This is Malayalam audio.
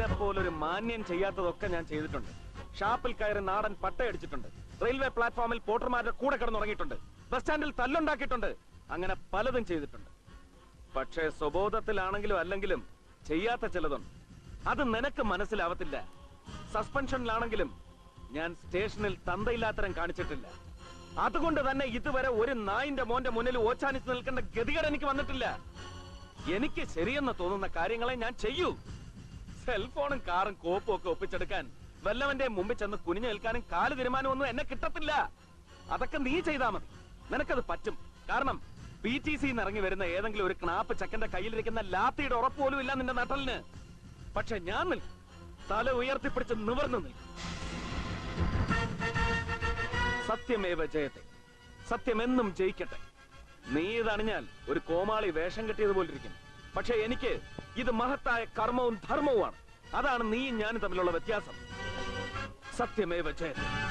നിന്നെ പോലൊരു മാന്യം ചെയ്യാത്തതൊക്കെ ഞാൻ ചെയ്തിട്ടുണ്ട്. ഷാപ്പിൽ കയറി നാടൻ പട്ടയടിച്ചിട്ടുണ്ട് റെയിൽവേ പ്ലാറ്റ്ഫോമിൽ പോട്ടർമാരുടെ കൂടെ കിടന്നുറങ്ങിയിട്ടുണ്ട്. ബസ് സ്റ്റാൻഡിൽ തല്ലുണ്ടാക്കിയിട്ടുണ്ട്. അങ്ങനെ പലതും ചെയ്തിട്ടുണ്ട്. പക്ഷേ സ്വബോധത്തിലാണെങ്കിലും അല്ലെങ്കിലും ചെയ്യാത്ത ചിലതുണ്ട്. അത് നിനക്ക് മനസ്സിലാവത്തില്ല. സസ്പെൻഷനിലാണെങ്കിലും ഞാൻ സ്റ്റേഷനിൽ തന്തയില്ലാത്തരം കാണിച്ചിട്ടില്ല. അതുകൊണ്ട് തന്നെ ഇതുവരെ ഒരു നായിന്റെ മോന്റെ മുന്നിൽ ഓച്ചാനിച്ച് നിൽക്കേണ്ട ഗതികേട് എനിക്ക് വന്നിട്ടില്ല. എനിക്ക് ശരിയെന്ന് തോന്നുന്ന കാര്യങ്ങളെ ഞാൻ ചെയ്യൂ. സെൽഫോണും കാറും കോപ്പും ഒക്കെ ഒപ്പിച്ചെടുക്കാൻ വല്ലവന്റെ മുമ്പിൽ ചെന്ന് കുനിഞ്ഞു നിൽക്കാനും കാൽ തീരുമാനം ഒന്നും എന്നെ കിട്ടത്തില്ല. അതൊക്കെ നീ ചെയ്താ മതി. നിനക്കത് പറ്റും. കാരണം പി ടി സി ഇറങ്ങി വരുന്ന ഏതെങ്കിലും ഒരു ക്നാപ്പ് ചെക്കന്റെ കയ്യിലിരിക്കുന്ന ലാത്തിയുടെ ഉറപ്പ് പോലും ഇല്ല നിന്റെ നട്ടലിന്. പക്ഷെ ഞാൻ നിൽക്കും. തല ഉയർത്തിപ്പിടിച്ച് നിവർന്നു നിൽക്കും. സത്യമേവ ജയത്തെ. സത്യമെന്നും ജയിക്കട്ടെ. നീ ഇതണിഞ്ഞാൽ ഒരു കോമാളി വേഷം കെട്ടിയതുപോലിരിക്കുന്നു പക്ഷെ എനിക്ക് ഇത് മഹത്തായ കർമ്മവും ധർമ്മവുമാണ്. അതാണ് നീയും ഞാനും തമ്മിലുള്ള വ്യത്യാസം. സത്യമേവ ജയത്തെ